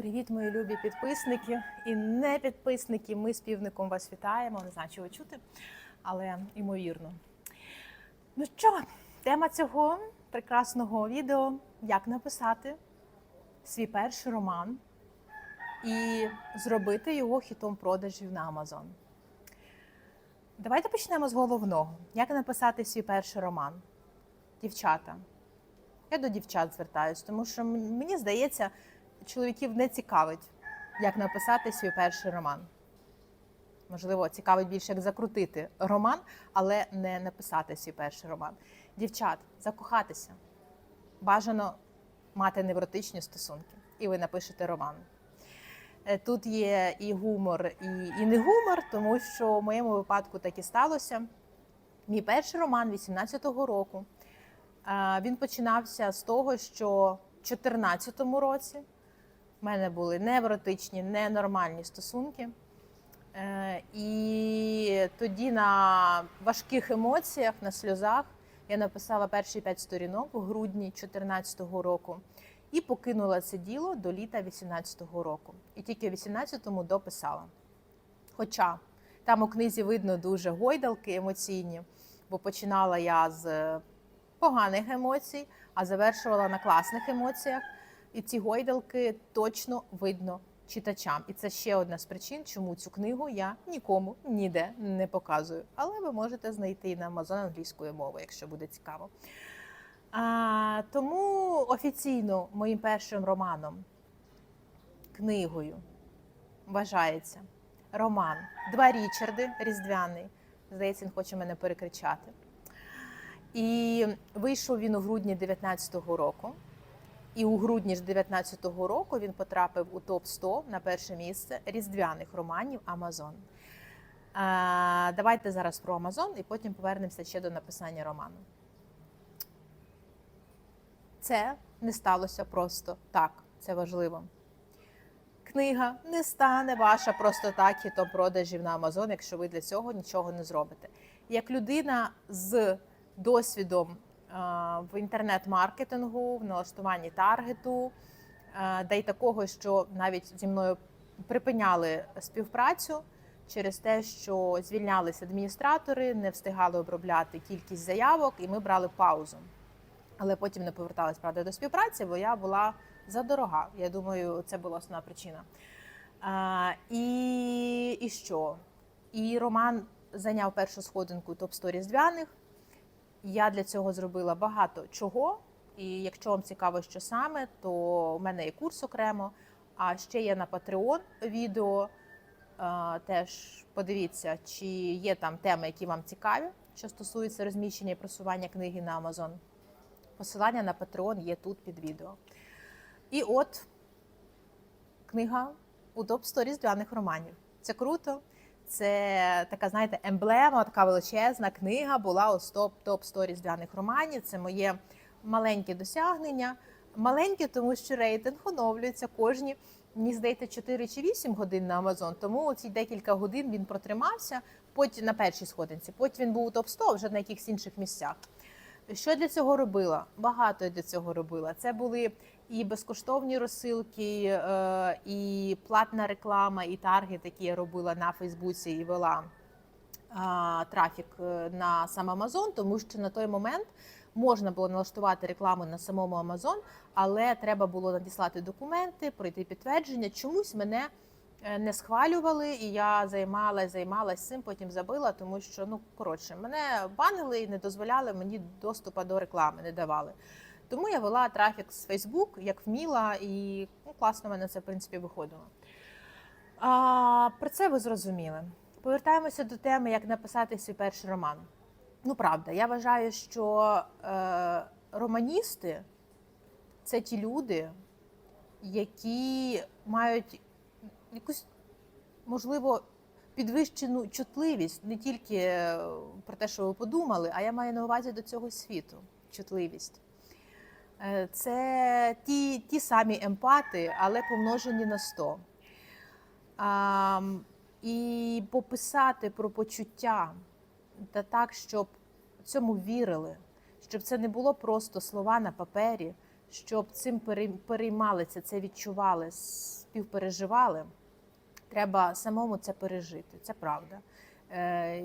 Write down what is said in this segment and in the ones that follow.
Привіт, мої любі підписники і не підписники. Ми з півником вас вітаємо. Не знаю, чи ви чути, але ймовірно. Ну що, тема цього прекрасного відео як написати свій перший роман і зробити його хітом продажів на Amazon. Давайте почнемо з головного. Як написати свій перший роман? Дівчата. Я до дівчат звертаюсь, тому що мені здається, чоловіків не цікавить, як написати свій перший роман. Можливо, цікавить більше, як закрутити роман, але не написати свій перший роман. Дівчат, закохатися. Бажано мати невротичні стосунки, і ви напишете роман. Е, Тут є і гумор, і, і не гумор, тому що в моєму випадку так і сталося. Мій перший роман 18-го року. Е, Він починався з того, що в 2014 році в мене були невротичні, ненормальні стосунки. Е, І тоді на важких емоціях, на сльозах я написала перші п'ять сторінок у грудні 2014 року і покинула це діло до літа 2018 року. І тільки в 2018-му дописала. Хоча там у книзі видно дуже гойдалки емоційні, бо починала я з поганих емоцій, а завершувала на класних емоціях. І ці гойдалки точно видно читачам. І це ще одна з причин, чому цю книгу я нікому ніде не показую. Але ви можете знайти на Amazon англійською мовою, якщо буде цікаво. А, тому офіційно моїм першим романом, книгою, вважається роман Два Річарди Різдвяний. Здається, він хоче мене перекричати. І вийшов він у грудні 19-го року. І у грудні ж 19-го року він потрапив у топ 100 на перше місце різдвяних романів Амазон. Давайте зараз про Амазон і потім повернемося ще до написання роману. Це не сталося просто так. Це важливо. Книга не стане ваша просто так хітом продажів на Амазон, якщо ви для цього нічого не зробите. Як людина з досвідом в інтернет-маркетингу, в налаштуванні таргету, е, да й такого, що навіть зі мною припиняли співпрацю через те, що звільнялися адміністратори, не встигали обробляти кількість заявок, і ми брали паузу. Але потім не поверталась правда до співпраці, бо я була задорога. Я думаю, це була основна причина. А, і, і що? І Роман зайняв першу сходинку топ-100 різдвяних. Я для цього зробила багато чого. І якщо вам цікаво, що саме, то в мене є курс окремо. А ще є на Patreon відео. Теж подивіться, чи є там теми, які вам цікаві, що стосуються розміщення і просування книги на Amazon. Посилання на Patreon є тут під відео. І от книга у топ 100 різдвяних романів. Це круто. Це така, знаєте, емблема, така величезна книга була у топ топ 100 різдвяних романів. Це моє маленьке досягнення. Маленьке, тому що рейтинг оновлюється кожні, мені здається, 4 чи 8 годин на Амазон. Тому ці декілька годин він протримався потім на першій сходинці. Потім він був у топ 100 вже на якихось інших місцях. Що для цього робила? Багато я для цього робила. Це були і безкоштовні розсилки, е, і платна реклама, і таргет, які я робила на Фейсбуці і вела трафік е, на сам Амазон, тому що на той момент можна було налаштувати рекламу на самому Амазон, але треба було надіслати документи, пройти підтвердження. Чомусь мене е, не схвалювали, і я займалась, займалась цим, потім забила, тому що ну коротше, мене банили і не дозволяли мені доступу до реклами, не давали. Тому я вела трафік з Facebook, як вміла, і ну, класно в мене це в принципі виходило. А, про це ви зрозуміли. Повертаємося до теми, як написати свій перший роман. Ну, правда, я вважаю, що е, романісти це ті люди, які мають якусь, можливо, підвищену чутливість не тільки е, про те, що ви подумали, а я маю на увазі до цього світу чутливість. Е, Це ті, ті самі емпати, але помножені на 100. А, і пописати про почуття та так, щоб цьому вірили, щоб це не було просто слова на папері, щоб цим перей- переймалися, це відчували, співпереживали, треба самому це пережити. Це правда. Е,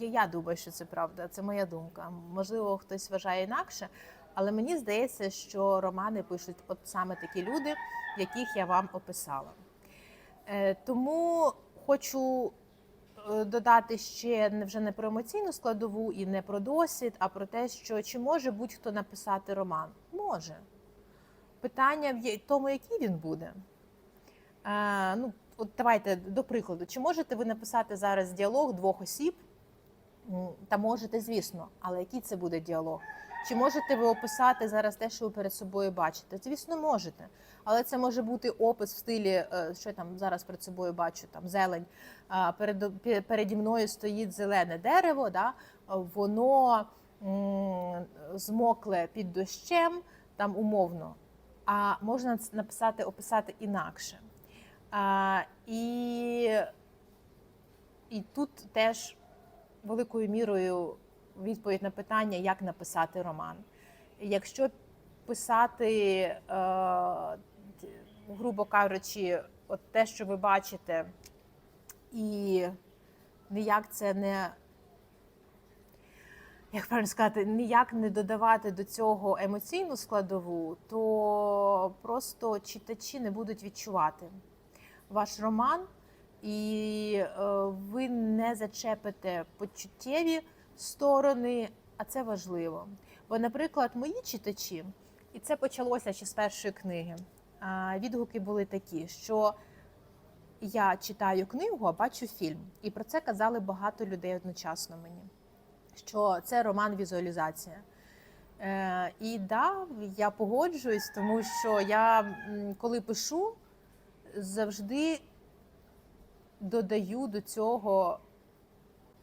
Я думаю, що це правда, це моя думка. Можливо, хтось вважає інакше, але мені здається, що романи пишуть от саме такі люди, яких я вам описала. Е, Тому хочу е, додати ще вже не про емоційну складову і не про досвід, а про те, що чи може будь-хто написати роман? Може. Питання в тому, який він буде. Е, ну, от давайте до прикладу, чи можете ви написати зараз діалог двох осіб? Та можете, звісно, але який це буде діалог? Чи можете ви описати зараз те, що ви перед собою бачите? Звісно, можете. Але це може бути опис в стилі, е, що я там зараз перед собою бачу, там зелень. Перед, переді мною стоїть зелене дерево, да? воно змокле під дощем, там умовно. А можна написати, описати інакше. А, і, і тут теж великою мірою відповідь на питання, як написати роман. Якщо писати, е, грубо кажучи, от те, що ви бачите, і ніяк це не. Як правильно сказати, ніяк не додавати до цього емоційну складову, то просто читачі не будуть відчувати ваш роман, і е, ви не зачепите почуттєві сторони, а це важливо. Бо, наприклад, мої читачі, і це почалося ще з першої книги. Відгуки були такі, що я читаю книгу, а бачу фільм. І про це казали багато людей одночасно мені. Що це роман візуалізація. Е, і да, я погоджуюсь, тому що я коли пишу, завжди додаю до цього,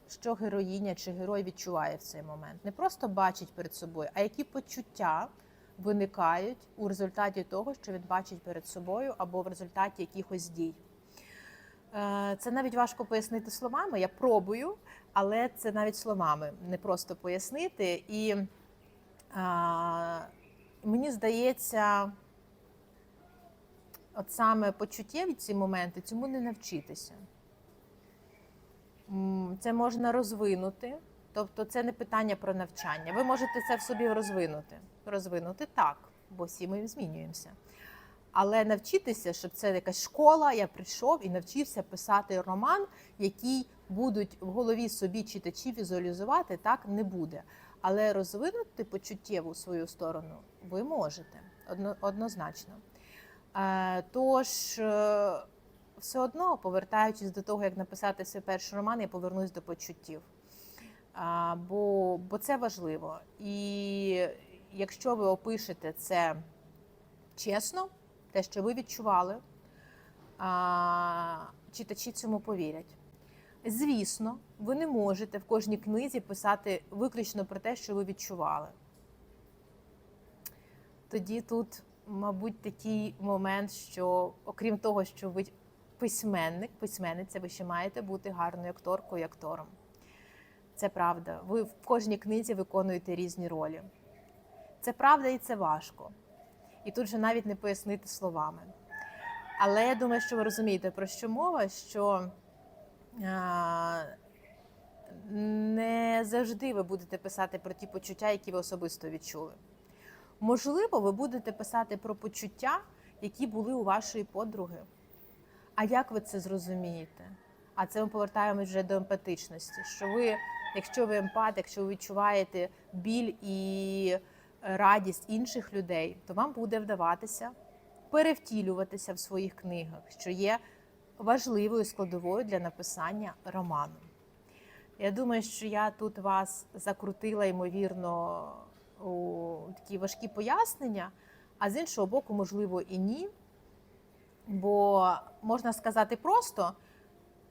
що героїня чи герой відчуває в цей момент. Не просто бачить перед собою, а які почуття виникають у результаті того, що він бачить перед собою, або в результаті якихось дій. Е, Це навіть важко пояснити словами. Я пробую, але це навіть словами не просто пояснити. І а, мені здається, от саме почуттєві ці моменти цьому не навчитися. Це можна розвинути, тобто це не питання про навчання. Ви можете це в собі розвинути. Розвинути так, бо всі ми змінюємося. Але навчитися, щоб це якась школа, я прийшов і навчився писати роман, який будуть в голові собі читачі візуалізувати, так не буде. Але розвинути почуттєву свою сторону ви можете однозначно. Е, Тож, е, все одно, повертаючись до того, як написати свій перший роман, я повернусь до почуттів. А, Бо, бо це важливо. І якщо ви опишете це чесно, те, що ви відчували, а, читачі цьому повірять. Звісно, ви не можете в кожній книзі писати виключно про те, що ви відчували. Тоді тут, мабуть, такий момент, що окрім того, що ви письменник, письменниця, ви ще маєте бути гарною акторкою і актором. Це правда. Ви в кожній книзі виконуєте різні ролі. Це правда і це важко. І тут же навіть не пояснити словами. Але я думаю, що ви розумієте, про що мова, що а, не завжди ви будете писати про ті почуття, які ви особисто відчули. Можливо, ви будете писати про почуття, які були у вашої подруги. А як ви це зрозумієте? А це ми повертаємось вже до емпатичності. Що ви, якщо ви емпат, якщо ви відчуваєте біль і радість інших людей, то вам буде вдаватися перевтілюватися в своїх книгах, що є важливою складовою для написання роману. Я думаю, що я тут вас закрутила, ймовірно, у такі важкі пояснення, а з іншого боку, можливо, і ні. Бо можна сказати просто: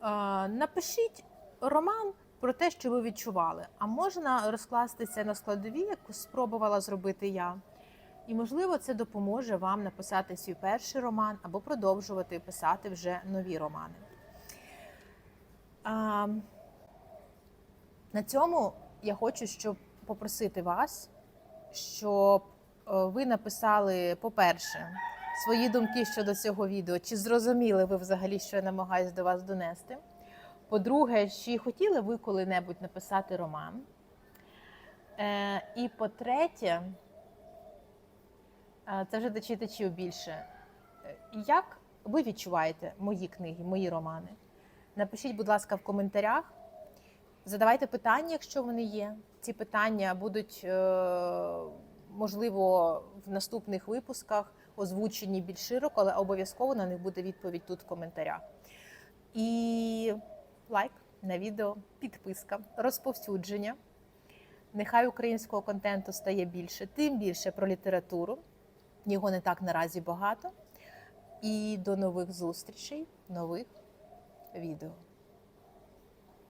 е, напишіть роман про те, що ви відчували, а можна розкласти це на складові, яку спробувала зробити я. І, можливо, це допоможе вам написати свій перший роман або продовжувати писати вже нові романи. На цьому я хочу щоб попросити вас, щоб ви написали, по-перше, свої думки щодо цього відео. Чи зрозуміли ви взагалі, що я намагаюся до вас донести? По-друге, чи хотіли ви коли-небудь написати роман? Е, і по-третє, е, це вже до читачів більше. Е, Як ви відчуваєте мої книги, мої романи? Напишіть, будь ласка, в коментарях. Задавайте питання, якщо вони є. Ці питання будуть, е, можливо, в наступних випусках озвучені більш широко, але обов'язково на них буде відповідь тут в коментарях. І лайк на відео, підписка, розповсюдження. Нехай українського контенту стає більше, тим більше про літературу. Його не так наразі багато. І до нових зустрічей, нових відео.